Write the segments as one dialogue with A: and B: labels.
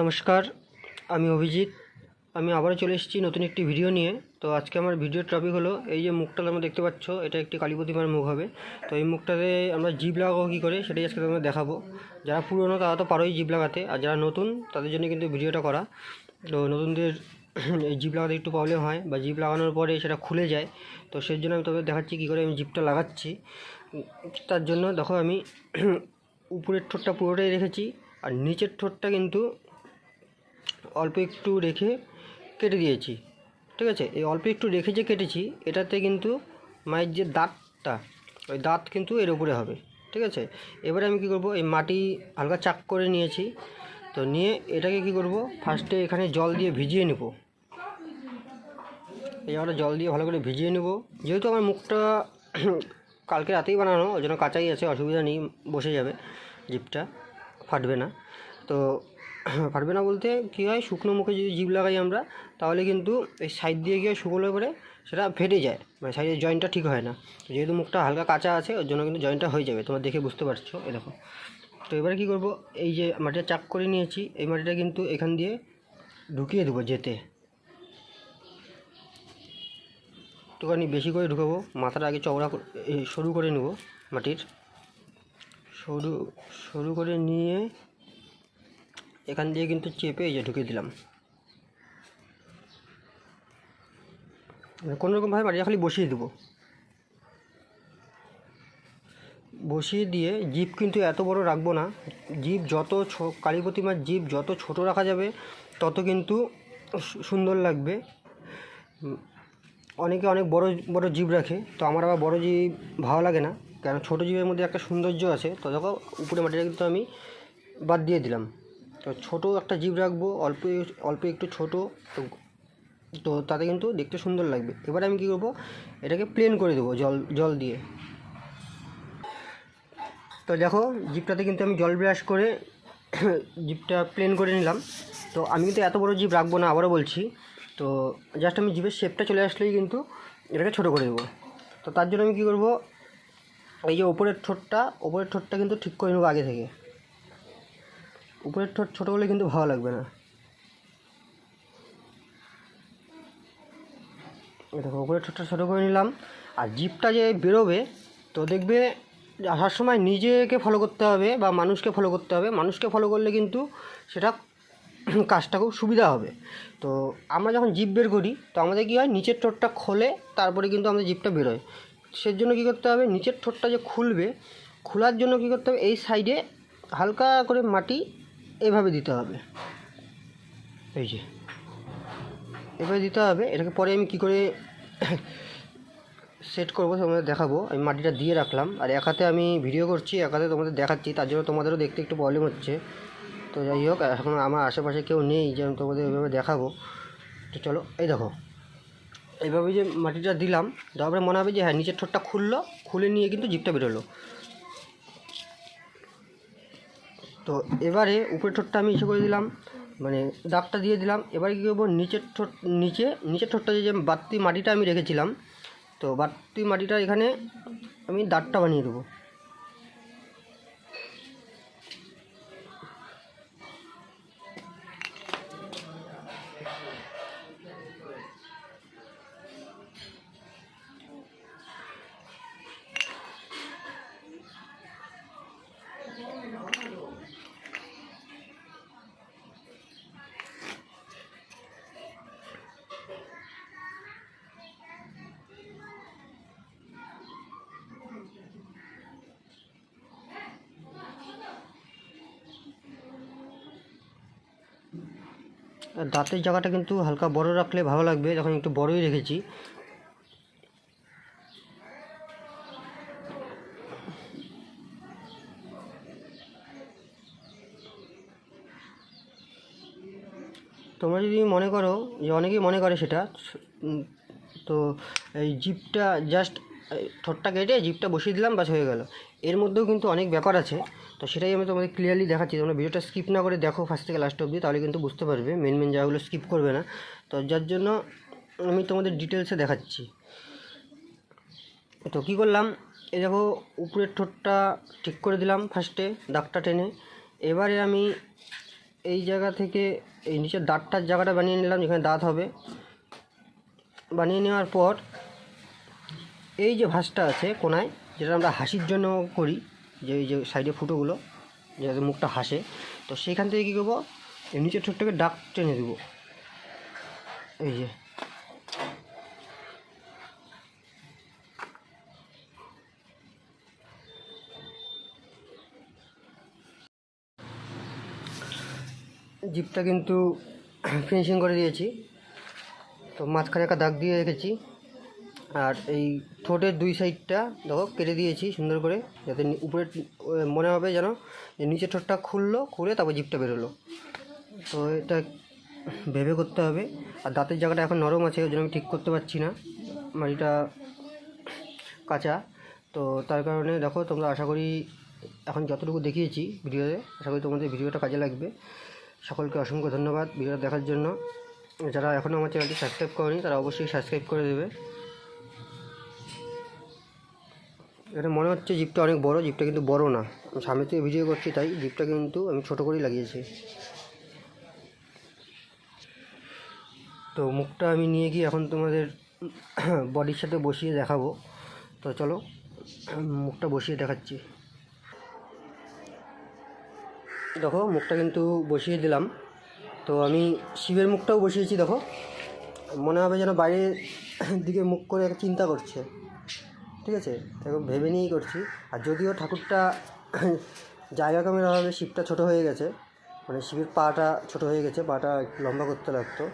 A: নমস্কার, আমি অভিজিৎ। আমি আবারও চলে এসেছি নতুন একটি ভিডিও নিয়ে। তো আজকে আমার ভিডিও টপিক হলো, এই যে মুখটা তোমরা দেখতে পাচ্ছ, এটা একটি কালী প্রতিমার মুখ হবে। তো এই মুখটাতে আমরা জিভ লাগাবো কী করে, সেটাই আজকে তোমাদের দেখাবো। যারা পুরনো, তারা তো পারোই জিভ লাগাতে। আর যারা নতুন, তাদের জন্য কিন্তু ভিডিওটা করা। তো নতুনদের এই জিভ লাগাতে একটু প্রবলেম হয় বা জিভ লাগানোর পরে সেটা খুলে যায়। তো সেই জন্য আমি তোমাদের দেখাচ্ছি কী করে আমি জিভটা লাগাচ্ছি। তার জন্য দেখো আমি উপরের ঠোঁটটা পুরোটাই রেখেছি, আর নিচের ঠোঁটটা কিন্তু অল্প একটু রেখে কেটে দিয়েছি, ঠিক আছে? এই অল্প একটু রেখে যে কেটেছি, এটাতে কিন্তু মায়ের যে দাঁতটা, ওই দাঁত কিন্তু এর উপরে হবে, ঠিক আছে? এবারে আমি কী করব, এই মাটি হালকা চাক করে নিয়েছি, তো নিয়ে এটাকে কি করব ফার্স্টে এখানে জল দিয়ে ভিজিয়ে নেব। এই জায়গাটা জল দিয়ে ভালো করে ভিজিয়ে নেব। যেহেতু আমার মুখটা কালকে রাতেই বানানো, ওই জন্য কাঁচাই আছে, অসুবিধা নেই, বসে যাবে, জিপটা ফাটবে না। তো ফাটবে না বলতে কী হয়, শুকনো মুখে যদি জিভ লাগাই আমরা, তাহলে কিন্তু এই সাইড দিয়ে গিয়ে শুকোলে পরে সেটা ফেটে যায়। মানে সাইডের জয়েন্টটা ঠিক হয় না। যেহেতু মুখটা হালকা কাঁচা আছে, ওর জন্য কিন্তু জয়েন্টটা হয়ে যাবে। তোমরা দেখে বুঝতে পারছ এ দেখো। তো এবারে কী করব, এই যে মাটিটা চাক করে নিয়েছি, এই মাটিটা কিন্তু এখান দিয়ে ঢুকিয়ে দেবো যেতে। একটুখানি বেশি করে ঢুকাবো, মাথাটা আগে চওড়া করে- সরু করে নেব মাটির। সরু সরু করে নিয়ে এখান দিয়ে কিন্তু চেপে এই যে ঢুকিয়ে দিলাম। কোনো রকমভাবে মাটিটা খালি বসিয়ে দেবো। বসিয়ে দিয়ে জিপ কিন্তু এত বড় রাখব না। জিপ যত কালী প্রতিমার জিপ যত ছোট রাখা যাবে, তত কিন্তু সুন্দর লাগবে। অনেকে অনেক বড় বড় জিপ রাখে, তো আমার আবার বড় জিপ ভালো লাগে না। কেন ছোটো জিপের মধ্যে একটা সৌন্দর্য আছে, তো দেখো উপরে মাটিটা কিন্তু আমি বাদ দিয়ে দিলাম। তো ছোটো একটা জিপ রাখব, অল্প অল্প একটু ছোটো, তো তো তাতে কিন্তু দেখতে সুন্দর লাগবে। এবার আমি কী করব, এটাকে প্লেন করে দেবো জল জল দিয়ে। তো দেখো জিপটাতে কিন্তু আমি জল ব্রাশ করে জিপটা প্লেন করে নিলাম। তো আমি কিন্তু এত বড় জিপ রাখব না, আবারও বলছি। তো জাস্ট আমি জিপের শেপটা চলে আসলেই কিন্তু এটাকে ছোটো করে দেবো। তো তার জন্য আমি কী করব, এই যে ওপরের ঠোঁটটা ওপরের ঠোঁটটা কিন্তু ঠিক করে নেব আগে থেকে। উপরের ঠোঁট ছোটো হলে কিন্তু ভালো লাগবে না। দেখো, উপরের ঠোঁটটা ছোটো করে নিলাম। আর জিপটা যে বেরোবে, তো দেখবে আসার সময় নিজেকে ফলো করতে হবে বা মানুষকে ফলো করতে হবে। মানুষকে ফলো করলে কিন্তু সেটা কাজটা খুব সুবিধা হবে। তো আমরা যখন জিপ বের করি, তো আমাদের কী হয়, নিচের ঠোঁটটা খোলে, তারপরে কিন্তু আমাদের জিপটা বেরোয়। সের জন্য কী করতে হবে, নিচের ঠোঁটটা যে খুলবে, খোলার জন্য কী করতে হবে, এই সাইডে হালকা করে মাটি এভাবে দিতে হবে। এই যে। এভাবে দিতে হবে। এটাকে পরে আমি কী করে সেট করব তোমাদের দেখাবো। আমি মাটিটা দিয়ে রাখলাম। আর এক হাতে আমি ভিডিও করছি, এক হাতে তোমাদের দেখাচ্ছি। তার জন্য তোমাদেরও দেখতে একটু প্রবলেম হচ্ছে। তো যাই হোক, এখন আমার আশেপাশে কেউ নেই, যে আমি তোমাদের ওইভাবে দেখাবো। তো চলো, এই দেখো। এইভাবে যে মাটিটা দিলাম, তারপরে মনে হবে যে হ্যাঁ নিচের ঠোঁটটা খুললো। খুলে নিয়ে কিন্তু জিপটা বেরোলো। তো এবারে উপরের ঠোঁটটা আমি ইসে করে দিলাম মানে দাগটা দিয়ে দিলাম। এবারে কী করব, নিচের ঠোঁট, নিচে, নিচের ঠোঁটটা যে বাড়তি মাটিটা আমি রেখেছিলাম, তো বাড়তি মাটিটা এখানে আমি দাঁতটা বানিয়ে দেবো। দাঁতের জায়গাটা কিন্তু হালকা বড় রাখলে ভালো লাগবে, যখন একটু বড়ই রেখেছি। তোমরা যদি মনে করো, যে অনেকেই মনে করে সেটা তো এই জিপটা জাস্ট ঠোঁটটা কেটে জিপটা বসিয়ে দিলাম বাস হয়ে গেল। এর মধ্যেও কিন্তু অনেক ব্যাপার আছে, তো সেটাই আমি তোমাদের ক্লিয়ারলি দেখাচ্ছি। তোমরা ভিডিওটা স্কিপ না করে দেখো ফার্স্ট থেকে লাস্ট অবধি, তাহলে কিন্তু বুঝতে পারবে মেন মেন জায়গাগুলো স্কিপ করবে না। তো যার জন্য আমি তোমাদের ডিটেলসে দেখাচ্ছি। তো কী করলাম? এই দেখো, উপরের ঠোঁটটা ঠিক করে দিলাম ফার্স্টে দাগটা টেনে। এবারে আমি এই জায়গা থেকে এই নিচের দাঁতটার জায়গাটা বানিয়ে নিলাম, যেখানে দাঁত হবে। বানিয়ে নেওয়ার পর এই যে ভাঁজটা আছে কোনায়, যেটা আমরা হাসির জন্য করি, যে এই যে সাইডে ফুটোগুলো যাতে মুখটা হাসে, তো সেইখান থেকে কী করব, এই নিচের ঠোঁটটাকে ডাক টেনে দেবো। এই যে। জিপটা কিন্তু ফিনিশিং করে দিয়েছি। তো মাঝখানে একটা দাগ দিয়ে রেখেছি। আর এই ঠোঁটের দুই সাইডটা দেখো কেটে দিয়েছি সুন্দর করে, যাতে উপরে মনে হবে যেন যে নিচের ঠোঁটটা খুললো, খুলে তারপর জিপটা বেরোলো। তো এটা ভেবে করতে হবে। আর দাঁতের জায়গাটা এখন নরম আছে, ওই জন্য আমি ঠিক করতে পারছি না। মাড়িটা কাঁচা। তো তার কারণে দেখো তোমরা আশা করি এখন যতটুকু দেখিয়েছি ভিডিওতে, আশা করি তোমাদের ভিডিওটা কাজে লাগবে। সকলকে অসংখ্য ধন্যবাদ ভিডিওটা দেখার জন্য। যারা এখনও আমার চ্যানেলটি সাবস্ক্রাইব করেনি, তারা অবশ্যই সাবস্ক্রাইব করে দেবে। এটা মনে হচ্ছে জিপটা অনেক বড়, জিপটা কিন্তু বড় না। আমি সামনে থেকে ভিডিও করছি, তাই জিপটা কিন্তু আমি ছোট করেই লাগিয়েছি। তো মুখটা আমি নিয়ে গিয়ে এখন তোমাদের বডির সাথে বসিয়ে দেখাবো। তো চলো, মুখটা বসিয়ে দেখাচ্ছি। দেখো, মুখটা কিন্তু বসিয়ে দিলাম। তো আমি শিবের মুখটাও বসিয়েছি, দেখো। মনে হবে যেন বাইরের দিকে মুখ করে চিন্তা করছে। ঠিক আছে? এখন ভেবে নিয়েই করছি। আর যদিও ঠাকুরটা জায়গা কমের অভাবে শিবটা ছোট হয়ে গেছে মানে শিবের পাটা ছোট হয়ে গেছে, পাটা লম্বা করতে লাগতো।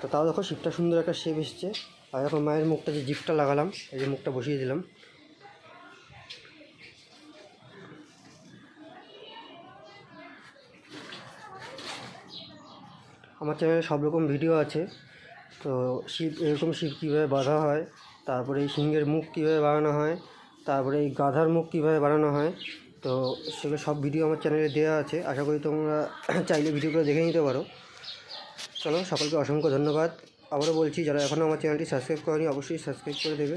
A: তো তাও দেখো শিবটা সুন্দর একটা শেপ এসছে। আর এখন মায়ের মুখটা যে জিপটা লাগালাম, এই যে মুখটা বসিয়ে দিলাম। আমার চ্যানেলে সব রকম ভিডিও আছে। তো শিব, এরকম শিব কীভাবে বাঁধা হয় তারপরে এই সিংহের মুখ কীভাবে বানানো হয়, তারপরে এই গাধার মুখ কীভাবে বানানো হয়, তো সেগুলো সব ভিডিও আমার চ্যানেলে দেওয়া আছে। আশা করি তোমরা চাইলে ভিডিওগুলো দেখে নিতে পারো। চলো, সকলকে অসংখ্য ধন্যবাদ। আবারও বলছি, যারা এখনও আমার চ্যানেলটি সাবস্ক্রাইব করেনি, অবশ্যই সাবস্ক্রাইব করে দেবে।